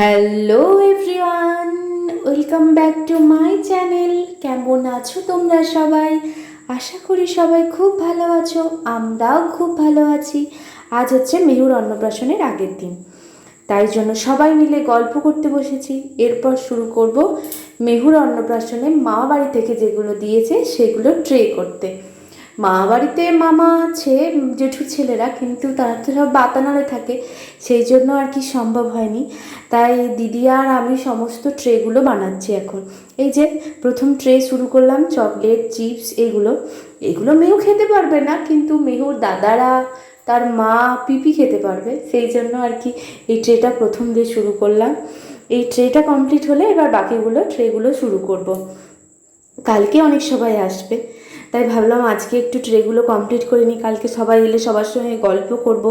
Hello everyone welcome back to my channel কেমন আছো তোমরা সবাই? আশা করি সবাই খুব ভালো আছো, আমরাও খুব ভালো আছি। আজ হচ্ছে মেহুর অন্নপ্রাশনের আগের দিন। তাই জন্য সবাই মিলে গল্প করতে বসেছি। এরপর শুরু করব মেহুর অন্নপ্রাশনে মা বাড়ি থেকে যেগুলো দিয়েছে সেগুলো ট্রে করতে। মা বাড়িতে মামা আছে, জেঠুর ছেলেরা, কিন্তু তারা তো সব বাতানারে থাকে, সেই জন্য আর কি সম্ভব হয়নি। তাই দিদি আর আমি সমস্ত ট্রেগুলো বানাচ্ছি এখন। এই যে, প্রথম ট্রে শুরু করলাম, চকলেট, চিপস, এগুলো। এগুলো মেয়েও খেতে পারবে না, কিন্তু মেহুর দাদারা, তার মা পিপি খেতে পারবে। সেই জন্য আর কি এই ট্রেটা প্রথম দিয়ে শুরু করলাম। এই ট্রেটা কমপ্লিট হলে এবার বাকিগুলো ট্রেগুলো শুরু করব। কালকে অনেক সবাই আসবে। তাই ভাবলাম আজকে একটু ট্রেগুলো কমপ্লিট করে নিই। কালকে সবাই এলে সবার সঙ্গে গল্প করব।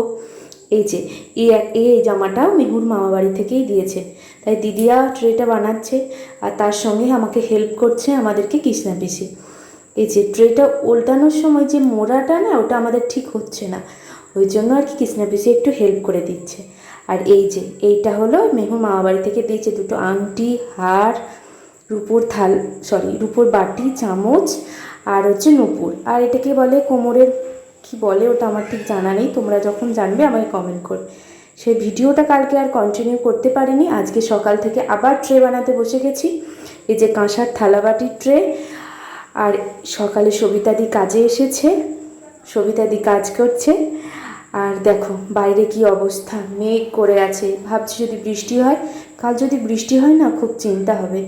এই যে, এই এই জামাটাও মেহুর মামা বাড়ি থেকেই দিয়েছে। তাই দিদিয়া ট্রেটা বানাচ্ছে আর তার সঙ্গে আমাকে হেল্প করছে আমাদেরকে কৃষ্ণা পিসি। এই যে, ট্রেটা উল্টানোর সময় যে মোড়াটা না, ওটা আমাদের ঠিক হচ্ছে না। ওই জন্য আর কি কৃষ্ণা পিসি একটু হেল্প করে দিচ্ছে। আর এই যে, এইটা হলো মেহুর মামা বাড়ি থেকে দিয়েছে দুটো আংটি, হার, রুপোর থাল সরি রুপোর বাটি, চামচ আর হচ্ছে নূপুর। আর এটাকে বলে কোমরের, কি বলে ওটা আমার ঠিক জানা নেই, তোমরা যখন জানবে আমাকে কমেন্ট কর সেই ভিডিওটা কালকে আর কন্টিনিউ করতে পারিনি, আজকে সকাল থেকে আবার ট্রে বানাতে বসে গেছি। এই যে কাঁসার থালাবাটির ট্রে আর সকালে সবিতাদি কাজে এসেছে, সবিতাদি কাজ করছে। আর দেখো বাইরে কি অবস্থা, মেঘ করে আছে। ভাবছি যদি বৃষ্টি হয়, কাল যদি বৃষ্টি হয় না, খুব চিন্তা হবে।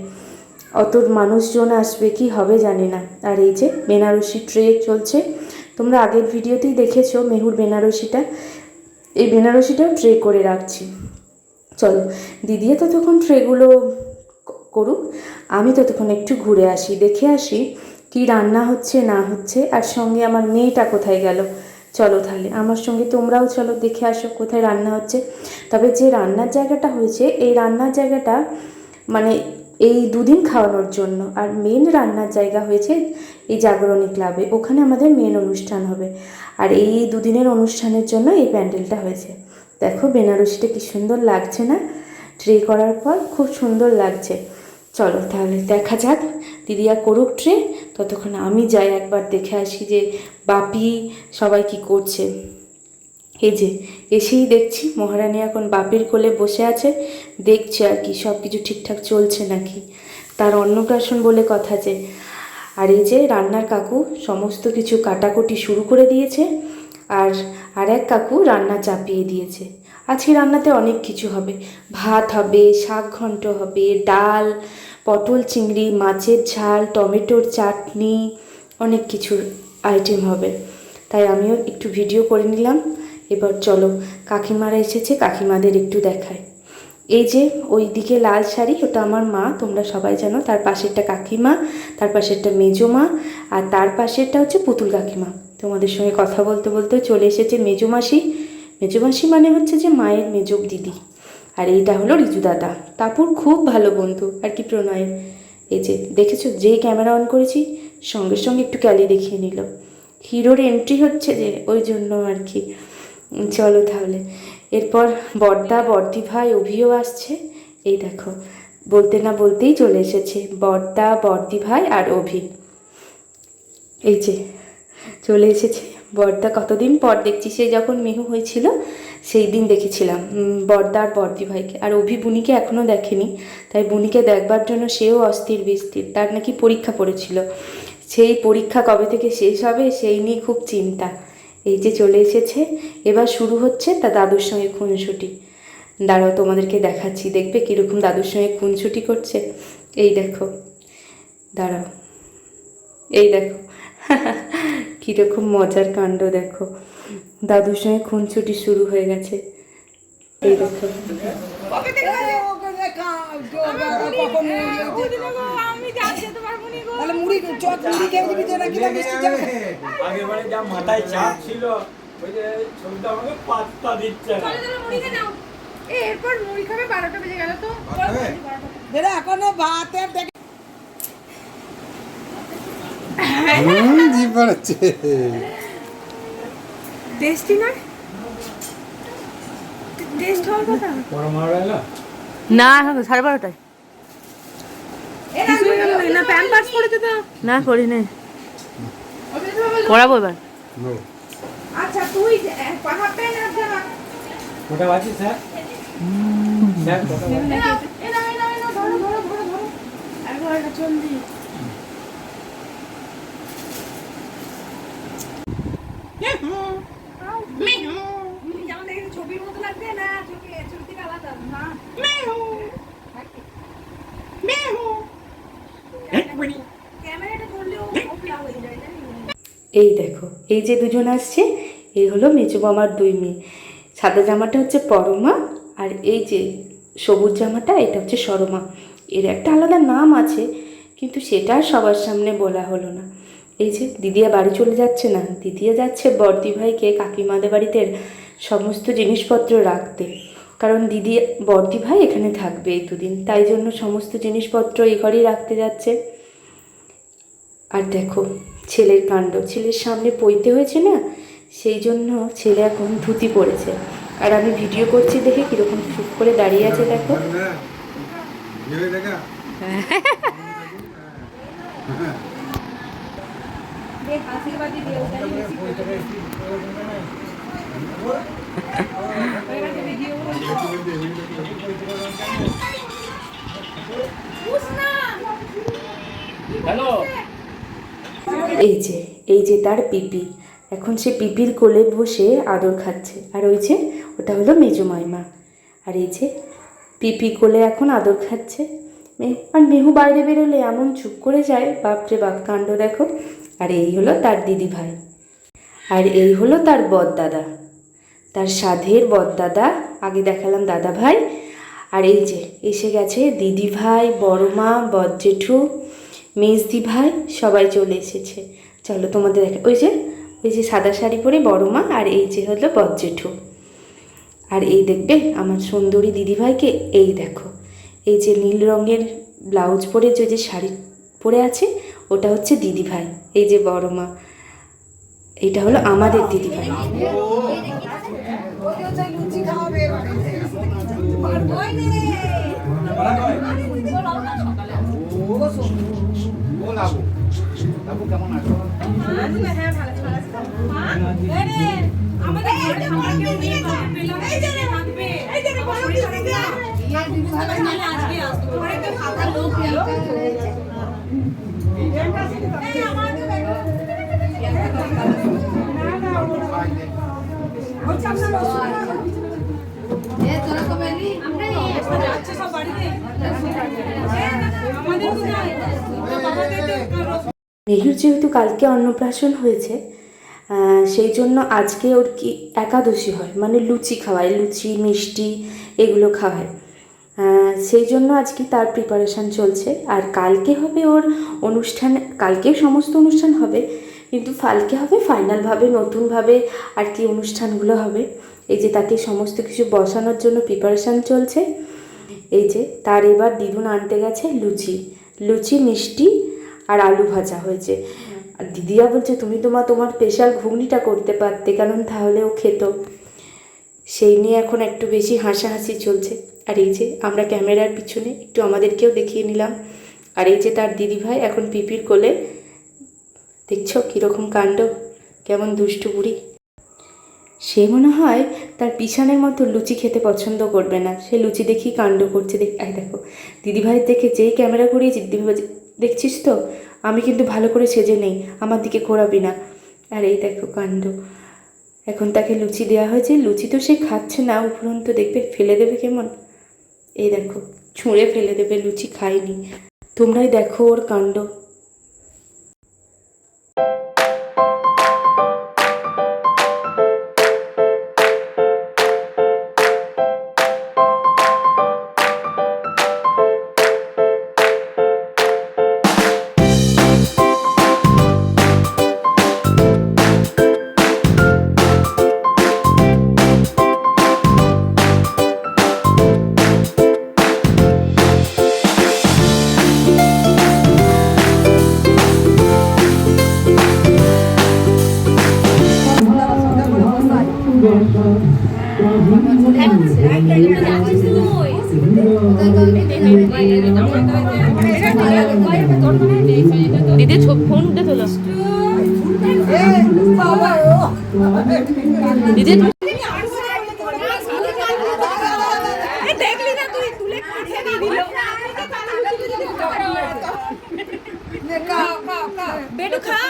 অত মানুষজন আসবে কি হবে জানি না। আর এই যে বেনারসি ট্রে চলছে, তোমরা আগের ভিডিওতেই দেখেছ মেহুর বেনারসিটা। এই বেনারসিটাও ট্রে করে রাখছি। চলো, দিদিও ততক্ষণ ট্রেগুলো করুক, আমি ততক্ষণ একটু ঘুরে আসি, দেখে আসি কি রান্না হচ্ছে, না হচ্ছে, আর সঙ্গে আমার মেয়েটা কোথায় গেল। চলো তাহলে, আমার সঙ্গে তোমরাও চলো, দেখে আসো কোথায় রান্না হচ্ছে। তবে যে রান্নার জায়গাটা হয়েছে, এই রান্নার জায়গাটা মানে এই দুদিন খাওয়ানোর জন্য। আর মেন রান্নার জায়গা হয়েছে এই জাগরণী ক্লাবে ওখানে আমাদের মেন অনুষ্ঠান হবে। আর এই দুদিনের অনুষ্ঠানের জন্য এই প্যান্ডেলটা হয়েছে। দেখো বেনারসিটা কি সুন্দর লাগছে না? ট্রে করার পর খুব সুন্দর লাগছে। চলো তাহলে দেখা যাক। দিদিয়া করুক ট্রে ততক্ষণ আমি যাই একবার দেখে আসি যে বাপি সবাই কি করছে। এই যে, এসেই দেখছি মহারানী এখন বাপের কোলে বসে আছে, দেখছে আর কি সব কিছু ঠিকঠাক চলছে নাকি। তার অন্নপ্রাশন বলে কথা যে, আর এই যে রান্নার কাকু সমস্ত কিছু কাটাকুটি শুরু করে দিয়েছে, আর আর এক কাকু রান্না চাপিয়ে দিয়েছে। আজকে রান্নাতে অনেক কিছু হবে। ভাত হবে, শাক ঘন্ট হবে, ডাল, পটল চিংড়ি, মাছের ঝাল, টমেটোর চাটনি, অনেক কিছুর আইটেম হবে। তাই আমিও একটু ভিডিও করে নিলাম। এবার চলো, কাকিমারা এসেছে, কাকিমাদের একটু দেখায়। এই যে ওই দিকে লাল শাড়ি, ওটা আমার মা, তোমরা সবাই জানো, তার পাশেরটা কাকিমা, তার পাশেরটা মেজো মা আর তার পাশেরটা হচ্ছে পুতুল কাকিমা। তোমাদের সঙ্গে কথা বলতে বলতে চলে এসেছে মেজো মাসি মেজো মাসি মানে হচ্ছে যে মায়ের মেজো দিদি। আর এইটা হলো রিজু দাদা। তাপুর খুব ভালো বন্ধু, আর কি প্রণয়ের এই যে, দেখেছ যেই ক্যামেরা অন করেছি, সঙ্গে সঙ্গে একটু ক্যালি দেখিয়ে নিল। হিরোর এন্ট্রি হচ্ছে যে, ওই জন্য আর কি। চলো তাহলে। এরপর বর্দা, বর্দি ভাই, অভিও আসছে। এই দেখো, বলতে না বলতেই চলে এসেছে বর্দা, বর্দি ভাই আর অভি। এই যে, চলে এসেছে বর্দা। কতদিন পর দেখছি সে যখন মেহু হয়েছিল, সেই দিন দেখেছিলাম। বর্দা আর বর্দি ভাইকে। আর অভি বুনিকে এখনও দেখেনি, তাই বুনিকে দেখবার জন্য সেও অস্থির বিস্থির। তার নাকি পরীক্ষা পড়েছিল। সেই পরীক্ষা কবে থেকে শেষ হবে, সেই নিয়ে খুব চিন্তা। এই যে চলে এসেছে এবার শুরু হচ্ছে তা দাদুর সঙ্গে খুনসুটি দাঁড়াও তোমাদেরকে দেখাচ্ছি দেখবে কীরকম দাদুর সঙ্গে খুনসুটি করছে এই দেখো দাঁড়াও এই দেখো কীরকম মজার কাণ্ড দেখো দাদুর সঙ্গে খুনছুটি শুরু হয়ে গেছে এই দেখো তাহলে মুড়ি চট মুড়ি খেয়ে দিবি তো নাকি না মিষ্টি চা? আগের যা মাথায় চাপ ছিল ওই যে ছবিটা আমাকে পাত্তা দিচ্ছে না। এরপর মুড়ি খাবে বারোটা বেজে গেল তো। বেটা এখনও ভাতের দেখে টেস্টি না টেস্ট হওয়ার কথা? সাড়ে বারোটায়। না প্যাম্পার্স করেছে তো? না করি নে পড়াবো এবার আচ্ছা তুই পাহা পেন আর জামা ওটা আছে স্যার স্যার? কোটা এ নাও, এ নাও, এ নাও, এ নাও, ধরো, ধরো, ধরো, ধরো। একবার এটা জলদি। যেমন দেখেছি ছবির মতো লাগছে না চোখে চোখ থেকে আলাদা না ক্যামেরাটা ধরলেও ওপলা হয়ে যায় জানিস এই দেখো, এই যে দুজন আসছে, এই হলো মেজো মামার দুই মেয়ে। সাদা জামাটা হচ্ছে পরমা, আর এই যে সবুজ জামাটা, এটা হচ্ছে সরমা। এর একটা আলাদা নাম আছে, কিন্তু সেটা সবার সামনে বলা হলো না। এই যে দিদিয়া বাড়ি চলে যাচ্ছে না, দিদিয়া যাচ্ছে বর্দি ভাইকে কাকিমাদের বাড়িতে সমস্ত জিনিসপত্র রাখতে। কারণ দিদি বর্দি ভাই এখানে থাকবে এই দুদিন, তাই জন্য সমস্ত জিনিসপত্র এই ঘরেই রাখতে যাচ্ছে। আর দেখো ছেলের কাণ্ড। ছেলের সামনে পইতে হয়েছে না, সেই জন্য ছেলে এখন ধুতি পড়েছে আর আমি ভিডিও করছি দেখে কীরকম চুপ করে দাঁড়িয়ে আছে, দেখো। ভেবে এই যে এই যে তার পিপি। এখন সে পিপির কোলে বসে আদর খাচ্ছে। আর ওই যে, ওটা হলো মেজো মাইমা। আর এই যে, পিপি কোলে এখন আদর খাচ্ছে। আর মেহু বাইরে বেরোলে এমন চুপ করে যায়। বাপরে বাপ, কাণ্ড দেখো। আর এই হলো তার দিদি ভাই। আর এই হলো তার বদদাদা। তার সাধের বদদাদা, আগে দেখালাম দাদা ভাই। আর এই যে, এসে গেছে দিদি ভাই, বড় মা বদ জেঠু মেজদি ভাই, সবাই চলে এসেছে। চলো তোমাদের দেখা ওই যে ওই যে সাদা শাড়ি পরে বড় মা, আর এই যে হলো বদ জেঠু। আর এই দেখবে আমার সুন্দরী দিদিভাইকে এই দেখো। এই যে নীল রঙের ব্লাউজ পরে যে যে শাড়ি পরে আছে, ওটা হচ্ছে দিদিভাই এই যে বড় মা। এইটা হলো আমাদের দিদিভাই ওকেও আমাদের ঘরে আমরা কেউ নেই তো। আমরা যাচ্ছে সব বাড়িতে। আমাদের তো মেহুর যেহেতু কালকে অন্নপ্রাশন হয়েছে সেই জন্য আজকে ওর কি একাদশী হয় মানে লুচি খাওয়ায়, লুচি, মিষ্টি এগুলো খাওয়ায়। সেই জন্য আজকে তার প্রিপারেশান চলছে। আর কালকে হবে ওর অনুষ্ঠান কালকেও সমস্ত অনুষ্ঠান হবে, কিন্তু কালকে হবে ফাইনালভাবে নতুনভাবে আর কি অনুষ্ঠানগুলো হবে। এই যে তাকে সমস্ত কিছু বসানোর জন্য প্রিপারেশান চলছে। এই যে তার এবার দিদুন আনতে গেছে লুচি লুচি, মিষ্টি আর আলু ভাজা হয়েছে। আর দিদিরা বলছে, তুমি তোমার তোমার স্পেশাল ঘুগনিটা করতে পারতে, কারণ তাহলে ও খেত। সেই নিয়ে এখন একটু বেশি হাসাহাসি চলছে। আর এই যে আমরা ক্যামেরার পিছনে একটু আমাদেরকেও দেখিয়ে নিলাম। আর এই যে তার দিদিভাই এখন পিপির কোলে। দেখছ কীরকম কাণ্ড? কেমন দুষ্টু বুড়ি। সে মনে হয় তার পিছনের মতো লুচি খেতে পছন্দ করবে না। সে লুচি দেখি কাণ্ড করছে। দেখ দেখো, দিদিভাই দেখে যেই ক্যামেরা করিয়েছি দিদিভাই দেখছিস তো? আমি কিন্তু ভালো করে সেজে নেই, আমার দিকে ঘোরাবি না। আর এই দেখো কাণ্ড। এখন তাকে লুচি দেওয়া হয়েছে, লুচি তো সে খাচ্ছে না, উপরন্ত দেখবে ফেলে দেবে কেমন? এই দেখো, ছুঁড়ে ফেলে দেবে, লুচি খায়নি। তোমরাই দেখো ওর কাণ্ড। দিদি বেটু খা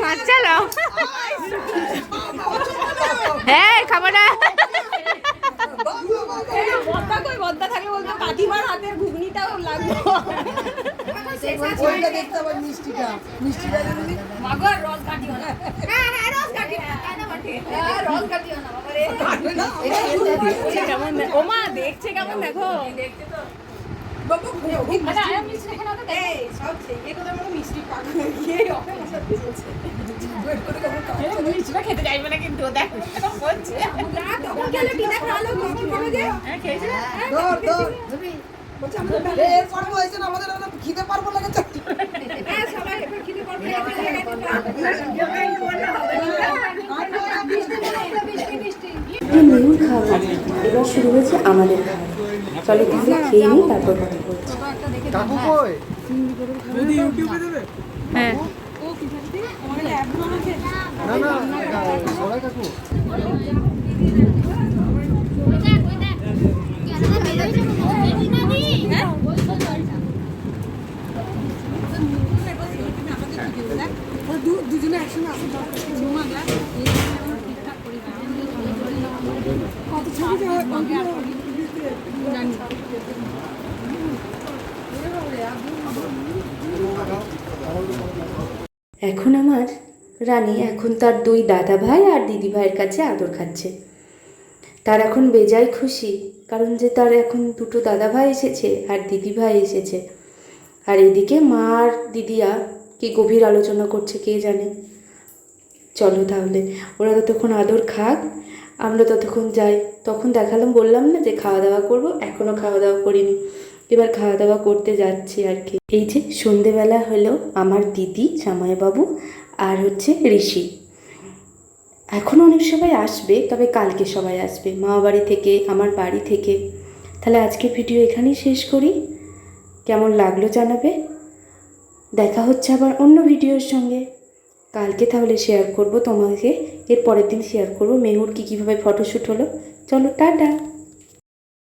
খাচ্ছালো হ্যাঁ খাব না হ্যাঁ হ্যাঁ হ্যাঁ ওমা দেখছে কেমন দেখো দেখতে তো আচ্ছা মিষ্টি সব মিষ্টি মিষ্টিটা খেতে চাইবে না কিন্তু দেখ এরকম বলছে। না তখন গেলে টিনা খালো তখন খাবে যে হ্যাঁ খেয়েছে? ধর ধর বলছে আমরা এর পর হয়েছে আমাদের খিদে পারব লেগেছে হ্যাঁ সবাই এবার খিদে করবে এই খাওয়া এবার শুরু হয়েছে আমাদের খাওয়া চলো তাহলে খেয়ে নিই তারপর কথা বলছি হ্যাঁ। না না সবাই কাকু এখন আমার রানী এখন তার দুই দাদা ভাই আর দিদি ভাইয়ের কাছে আদর খাচ্ছে। তার এখন বেজায় খুশি, কারণ যে তার এখন দুটো দাদা ভাই এসেছে আর দিদি ভাই এসেছে। আর এদিকে মা আর দিদিয়া কি গভীর আলোচনা করছে কে জানে। চলো তাহলে, ওরা ততক্ষণ আদর খাক, আমরা ততক্ষণ যাই। তখন দেখালাম, বললাম না যে খাওয়া দাওয়া করব এখনও খাওয়া দাওয়া করিনি। এবার খাওয়া দাওয়া করতে যাচ্ছি আর কি। এই যে সন্ধেবেলা হলো আমার দিদি, জামাইবাবু আর হচ্ছে ঋষি। এখন অনেক সবাই আসবে, তবে কালকে সবাই আসবে। মা বাড়ি থেকে, আমার বাড়ি থেকে। তাহলে আজকে ভিডিও এখানেই শেষ করি। কেমন লাগল জানাবে? দেখা হচ্ছে আবার অন্য ভিডিওর সঙ্গে। কালকে তাহলে শেয়ার করব তোমাকে, এর পরের দিন শেয়ার করব। মেহুর কী কীভাবে ফটোশ্যুট হলো। চলো, টাটা!